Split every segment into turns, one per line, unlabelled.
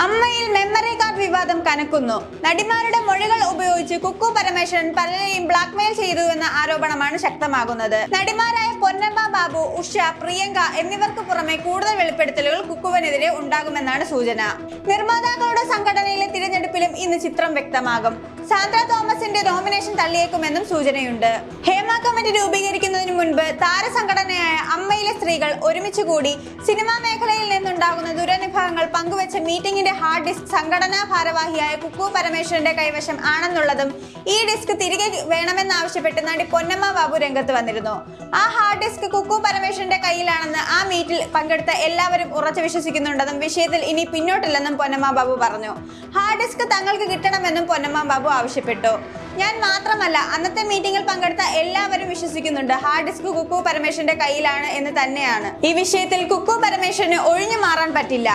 അമ്മയിൽ memory card വിവാദം കനക്കുന്നു. നടിമാരുടെ മൊഴികൾ ഉപയോഗിച്ച് കുക്കു പരമേശ്വരൻ പലരെയും ബ്ലാക്ക്മെയിൽ ചെയ്തു എന്ന ആരോപണമാണ് ശക്തമാകുന്നത്. നടിമാരായ പൊന്നമ്മ ബാബു ഉഷ പ്രിയങ്ക എന്നിവർക്ക് പുറമെ കൂടുതൽ വെളിപ്പെടുത്തലുകൾ കുക്കുവിനെതിരെ ഉണ്ടാകുമെന്നാണ് സൂചന. നിർമ്മാതാക്കളുടെ സംഘടനയിലെ തിരഞ്ഞെടുപ്പിലും ഇന്ന് ചിത്രം വ്യക്തമാകും. സാന്ദ്ര തോമസിന്റെ നോമിനേഷൻ തള്ളിയേക്കുമെന്നും സൂചനയുണ്ട്. ഹേമ കമ്മിറ്റി രൂപീകരിക്കുന്നതിന് മുൻപ് താരസംഘടനയായ അമ്മയിലെ സ്ത്രീകൾ ഒരുമിച്ച് കൂടി സിനിമാ മേഖലയിൽ നിന്നുണ്ടാകുന്ന ദുരനുഭവങ്ങൾ പങ്കുവച്ച മീറ്റിംഗിന്റെ ഹാർഡ് ഡിസ്ക് സംഘടനാ ഭാരവാഹിയായ കുക്കു പരമേശ്വരന്റെ കൈവശം ആണെന്നുള്ളതും ഈ ഡിസ്ക് തിരികെ വേണമെന്നാവശ്യപ്പെട്ട് നടി പൊന്നമ്മ ബാബു രംഗത്ത് വന്നിരുന്നു. ആ ഹാർഡ് ഡിസ്ക് കുക്കു പരമേശ്വരന്റെ കയ്യിലാണെന്ന് ആ മീറ്റിൽ പങ്കെടുത്ത എല്ലാവരും ഉറച്ചു വിശ്വസിക്കുന്നുണ്ടെന്നും വിഷയത്തിൽ ഇനി പിന്നോട്ടില്ലെന്നും പൊന്നമ്മ ബാബു പറഞ്ഞു. ഹാർഡ് ഡിസ്ക് തങ്ങൾക്ക് കിട്ടണമെന്നും പൊന്നമ്മ ബാബു ആവശ്യപ്പെട്ടു. ഞാൻ മാത്രമല്ല അന്നത്തെ മീറ്റിംഗിൽ പങ്കെടുത്ത എല്ലാവരും വിശ്വസിക്കുന്നുണ്ട് ഹാർഡ് ഡിസ്ക് കുക്കു പരമേശ്വരന്റെ കയ്യിലാണ് എന്ന് തന്നെയാണ്. ഈ വിഷയത്തിൽ കുക്കു പരമേശ്വരന് ഒഴിഞ്ഞു മാറാൻ പറ്റില്ല.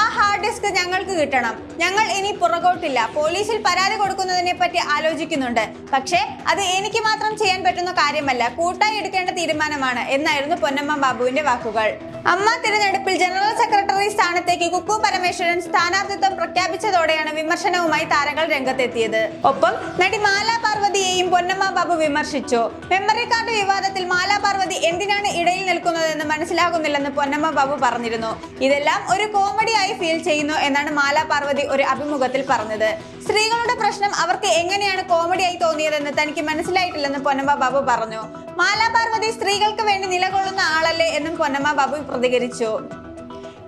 ആ ഹാർഡ് ഡിസ്ക് ഞങ്ങൾക്ക് കിട്ടണം. ഞങ്ങൾ ഇനി പുറകോട്ടില്ല. പോലീസിൽ പരാതി കൊടുക്കുന്നതിനെ പറ്റി ആലോചിക്കുന്നുണ്ട്. പക്ഷേ അത് എനിക്ക് മാത്രം ചെയ്യാൻ പറ്റുന്ന കാര്യമല്ല. കൂട്ടായി എടുക്കേണ്ട തീരുമാനമാണ് എന്നായിരുന്നു പൊന്നമ്മ ബാബുവിന്റെ വാക്കുകൾ. അമ്മ തിരഞ്ഞെടുപ്പിൽ ജനറൽ സെക്രട്ടറി സ്ഥാനത്തേക്ക് കുക്കു പരമേശ്വരൻ സ്ഥാനാർത്ഥിത്വം പ്രഖ്യാപിച്ചതോടെയാണ് വിമർശനവുമായി താരങ്ങൾ രംഗത്തെത്തിയത്. ഒപ്പം നടി മാലാ പാർവതിയെയും പൊന്നമ്മ ബാബു വിമർശിച്ചു. മെമ്മറി കാർഡ് വിവാദത്തിൽ മാലാ പാർവതി എന്തിനാണ് ഇടയിൽ നിൽക്കുന്നതെന്ന് മനസ്സിലാകുന്നില്ലെന്ന് പൊന്നമ്മ ബാബു പറഞ്ഞിരുന്നു. ഇതെല്ലാം ഒരു കോമഡിയായി ഫീൽ ചെയ്യുന്നു എന്നാണ് മാലാ പാർവതി ഒരു അഭിമുഖത്തിൽ പറഞ്ഞത്. സ്ത്രീകളുടെ പ്രശ്നം അവർക്ക് എങ്ങനെയാണ് കോമഡിയായി തോന്നിയതെന്ന് തനിക്ക് മനസ്സിലായിട്ടില്ലെന്ന് പൊന്നമ്മ ബാബു പറഞ്ഞു. മാലാ പാർവതി സ്ത്രീകൾക്ക് വേണ്ടി നിലകൊള്ളുന്ന ആളല്ലേ എന്നും പൊന്നമ്മ ബാബു പ്രതികരിച്ചു.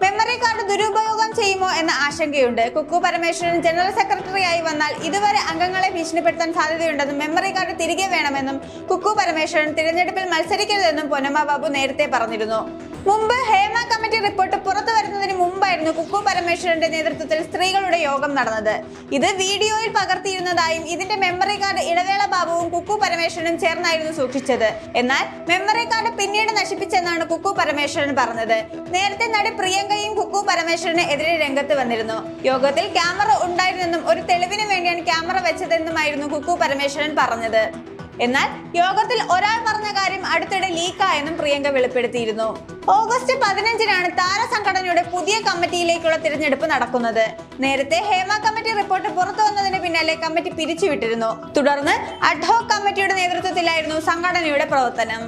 മെമ്മറി കാർഡ് ദുരുപയോഗം ചെയ്യുമോ എന്ന ആശങ്കയുണ്ട്. കുക്കു പരമേശ്വരൻ ജനറൽ സെക്രട്ടറിയായി വന്നാൽ ഇതുവരെ അംഗങ്ങളെ ഭീഷണിപ്പെടുത്താൻ സാധ്യതയുണ്ടെന്നും മെമ്മറി കാർഡ് തിരികെ വേണമെന്നും കുക്കു പരമേശ്വരൻ തിരഞ്ഞെടുപ്പിൽ മത്സരിക്കരുതെന്നും പൊന്നമ്മ ബാബു നേരത്തെ പറഞ്ഞിരുന്നു. മുമ്പ് ഹേമ കമ്മിറ്റി റിപ്പോർട്ട് പുറത്തു വരുന്നതിന് മുമ്പായിരുന്നു കുക്കു പരമേശ്വരന്റെ നേതൃത്വത്തിൽ സ്ത്രീകളുടെ യോഗം നടന്നത്. ഇത് വീഡിയോയിൽ പകർത്തിയിരുന്നതായും ഇതിന്റെ മെമ്മറി കാർഡ് ഇടവേള ബാബുവും കുക്കു പരമേശ്വരനും ചേർന്നായിരുന്നു സൂക്ഷിച്ചത്. എന്നാൽ മെമ്മറി കാർഡ് പിന്നീട് നശിപ്പിച്ചെന്നാണ് കുക്കു പരമേശ്വരൻ പറഞ്ഞത്. നേരത്തെ നടി പ്രിയങ്കയും കുക്കു പരമേശ്വരന് എതിരെ രംഗത്ത് വന്നിരുന്നു. യോഗത്തിൽ ക്യാമറ ഉണ്ടായിരുന്നെന്നും ഒരു തെളിവിന് വേണ്ടിയാണ് ക്യാമറ വെച്ചതെന്നുമായിരുന്നു കുക്കു പരമേശ്വരൻ പറഞ്ഞത്. എന്നാൽ യോഗത്തിൽ ഒരാൾ പറഞ്ഞ കാര്യം അടുത്തിടെ ലീക്കായെന്നും പ്രിയങ്ക വെളിപ്പെടുത്തിയിരുന്നു. ഓഗസ്റ്റ് പതിനഞ്ചിനാണ് താരസംഘടനയുടെ പുതിയ കമ്മിറ്റിയിലേക്കുള്ള തിരഞ്ഞെടുപ്പ് നടക്കുന്നത്. നേരത്തെ ഹേമ കമ്മിറ്റി റിപ്പോർട്ട് പുറത്തു വന്നതിന് പിന്നാലെ കമ്മിറ്റി പിരിച്ചുവിട്ടിരുന്നു. തുടർന്ന് അഡ്ഹോക് കമ്മിറ്റിയുടെ നേതൃത്വത്തിലായിരുന്നു സംഘടനയുടെ പ്രവർത്തനം.